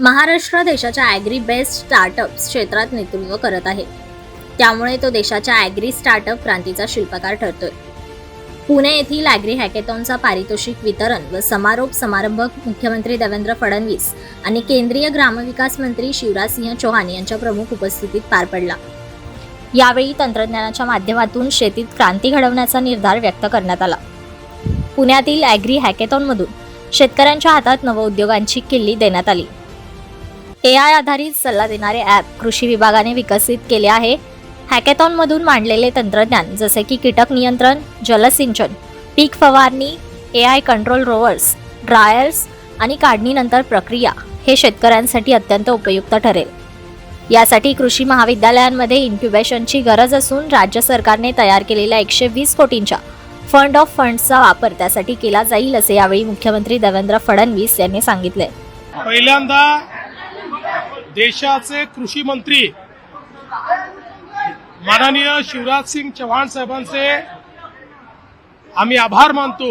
महाराष्ट्र देशाच्या agree based startup क्षेत्रात नेतृत्व करत आहे. त्यामुळे तो देशाच्या ॲग्री स्टार्टअप क्रांतीचा शिल्पकार ठरतोय. पुणे येथील ॲग्री हॅकेथॉनचा पारितोषिक वितरण व समारोप समारंभ मुख्यमंत्री देवेंद्र फडणवीस आणि केंद्रीय ग्रामविकास मंत्री शिवराज सिंह चौहान यांच्या प्रमुख उपस्थितीत पार पडला. यावेळी तंत्रज्ञानाच्या माध्यमातून शेतीत क्रांती घडवण्याचा निर्धार व्यक्त करण्यात आला. पुण्यातील ॲग्री हॅकेथॉनमधून शेतकऱ्यांच्या हातात नवउद्योगांची किल्ली देण्यात आली. ए आय आधारित सल्ला देणारे ॲप कृषी विभागाने विकसित केले आहे. हॅकेथॉनमधून मांडलेले तंत्रज्ञान जसे की कीटक नियंत्रण जलसिंचन पीक फवारणी A I control rovers dryers आणि काढणीनंतर प्रक्रिया हे शेतकऱ्यांसाठी अत्यंत उपयुक्त ठरेल. यासाठी कृषी महाविद्यालयांमध्ये इन्क्युबेशनची गरज असून राज्य सरकारने तयार केलेल्या एकशे वीस कोटींच्या फंड ऑफ फंड्सचा वापर त्यासाठी केला जाईल असे यावेळी मुख्यमंत्री देवेंद्र फडणवीस यांनी सांगितले. पहिल्यांदा देशाचे कृषी मंत्री माननीय शिवराज सिंग चव्हाण साहेबांचे आम्ही आभार मानतो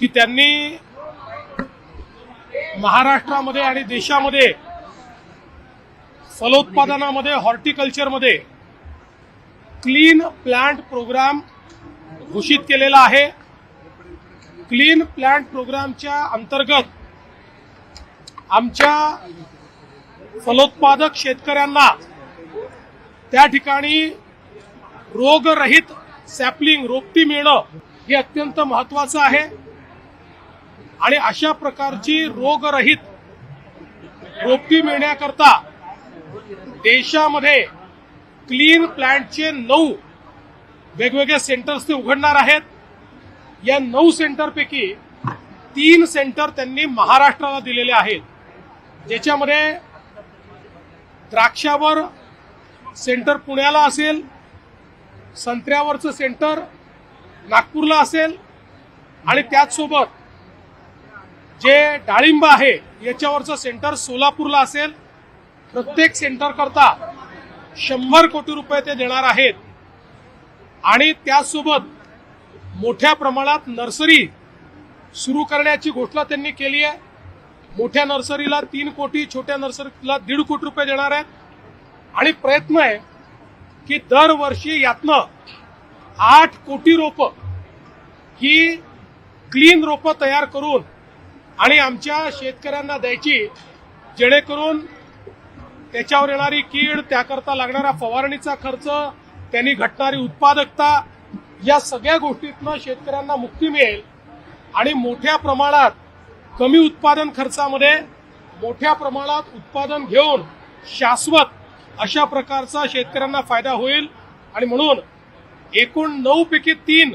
की त्यांनी महाराष्ट्रामध्ये आणि देशामध्ये फलोत्पादनामध्ये हॉर्टिकल्चरमध्ये क्लीन प्लांट प्रोग्राम घोषित केलेला आहे. क्लीन प्लांट प्रोग्रामच्या अंतर्गत आमच्या फलोत्पादक शेतकऱ्यांना त्या ठिकाणी रोगरहित सॅपलिंग रोपटी मिळणं हे अत्यंत महत्वाचं आहे. आणि अशा प्रकारची रोगरहित रोपटी मिळण्याकरता देशामध्ये क्लीन प्लॅन्टचे नऊ वेगवेगळे सेंटर्स ते उघडणार आहेत. या नऊ सेंटरपैकी तीन सेंटर त्यांनी महाराष्ट्राला दिलेले आहेत. ज्याच्यामध्ये द्राक्षावर सेंटर पुण्याला असेल संत्र्यावरचं सेंटर नागपूरला असेल आणि त्याचसोबत जे डाळिंब आहे याच्यावरचं सेंटर सोलापूरला असेल प्रत्येक सेंटर करता शंभर कोटी रुपये ते देणार आहेत. आणि त्याचसोबत मोठ्या प्रमाणात नर्सरी सुरू करण्याची घोषणा त्यांनी केली आहे. मोठ्या नर्सरीला तीन कोटी छोट्या नर्सरीला दीड कोटी रुपये देणार आहेत. आणि प्रयत्न आहे की दरवर्षी यातनं आठ कोटी रोपं ही क्लीन रोपं तयार करून आणि आमच्या शेतकऱ्यांना द्यायची जेणेकरून त्याच्यावर येणारी कीड त्याकरता लागणारा फवारणीचा खर्च त्यांनी घटणारी उत्पादकता या सगळ्या गोष्टीतनं शेतकऱ्यांना मुक्ती मिळेल. आणि मोठ्या प्रमाणात कमी उत्पादन खर्चामध्ये मोठ्या प्रमाणात उत्पादन घेऊन शाश्वत अशा प्रकारचा शेतकऱ्यांना फायदा होईल. आणि म्हणून एकूण नऊ पैकी तीन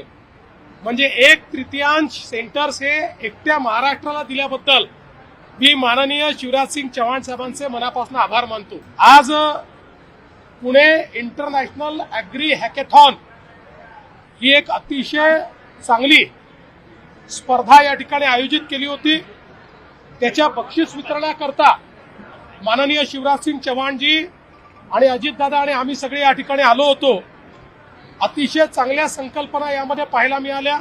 म्हणजे एक तृतीयांश सेंटर्स हे एकट्या महाराष्ट्राला दिल्याबद्दल मी माननीय शिवराज सिंग चव्हाण साहेबांचे मनापासून आभार मानतो. आज पुणे इंटरनॅशनल अॅग्री हॅकेथॉन ही एक अतिशय चांगली स्पर्धा या ठिकाणी आयोजित केली होती. त्याच्या बक्षीस वितरणाकरता माननीय शिवराजसिंग चव्हाणजी आणि अजितदादा आणि आम्ही सगळे या ठिकाणी आलो होतो. अतिशय चांगल्या संकल्पना यामध्ये पाहायला मिळाल्या.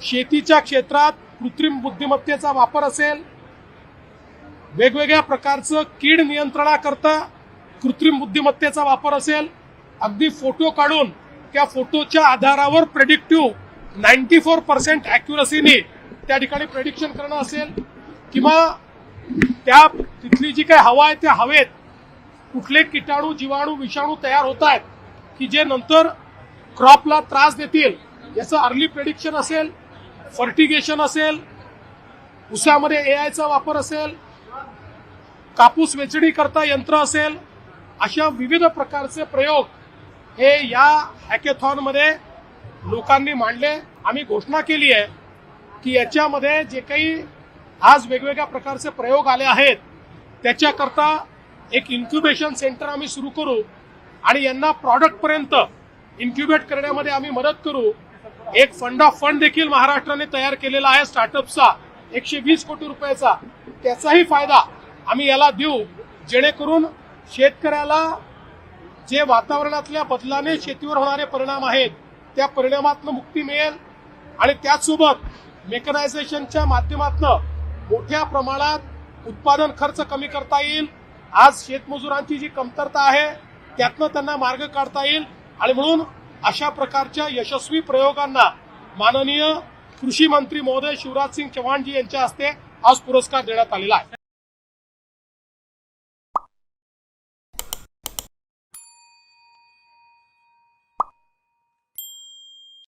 शेतीच्या क्षेत्रात कृत्रिम बुद्धिमत्तेचा वापर असेल. वेगवेगळ्या प्रकारचं कीड नियंत्रणाकरता कृत्रिम बुद्धिमत्तेचा वापर असेल. अगदी फोटो काढून त्या फोटोच्या आधारावर प्रेडिक्टिव्ह नाईन्टी फोर पर्सेंट अॅक्युरसीने त्या ठिकाणी प्रेडिक्शन करणं असेल किंवा त्या तिथली जी काही हवा आहे त्या हवेत कुठले किटाणू जीवाणू विषाणू तयार होत आहेत की जे नंतर क्रॉपला त्रास देतील याचं अर्ली प्रेडिक्शन असेल फर्टिगेशन असेल उसामध्ये एआयचा वापर असेल कापूस वेचणी करता यंत्र असेल अशा विविध प्रकारचे प्रयोग हे या हॅकेथॉनमध्ये लोकांनी मांडले. आम्ही घोषणा केली आहे की याच्यामध्ये जे काही आज वेगवेगळ्या प्रकारचे प्रयोग आले आहेत त्याच्याकरता एक इन्क्युबेशन सेंटर आम्ही सुरू करू आणि यांना प्रॉडक्टपर्यंत इन्क्युबेट करण्यामध्ये आम्ही मदत करू. एक फंड ऑफ फंड देखील महाराष्ट्राने तयार केलेला आहे स्टार्टअपचा एकशे वीस कोटी रुपयाचा. त्याचाही फायदा आम्ही याला देऊ जेणेकरून शेतकऱ्याला जे वातावरणातल्या बदलाने शेतीवर होणारे परिणाम आहेत त्या परिणामातनं मुक्ती मिळेल. आणि त्याचसोबत मेकनायझेशनच्या माध्यमातून मोठ्या प्रमाणात उत्पादन खर्च कमी करता येईल. आज शेतमजुरांची जी कमतरता आहे त्यातनं त्यांना मार्ग काढता येईल. आणि म्हणून अशा प्रकारच्या यशस्वी प्रयोगांना माननीय कृषी मंत्री महोदय शिवराज सिंग चव्हाणजी यांच्या हस्ते आज पुरस्कार देण्यात आलेला आहे.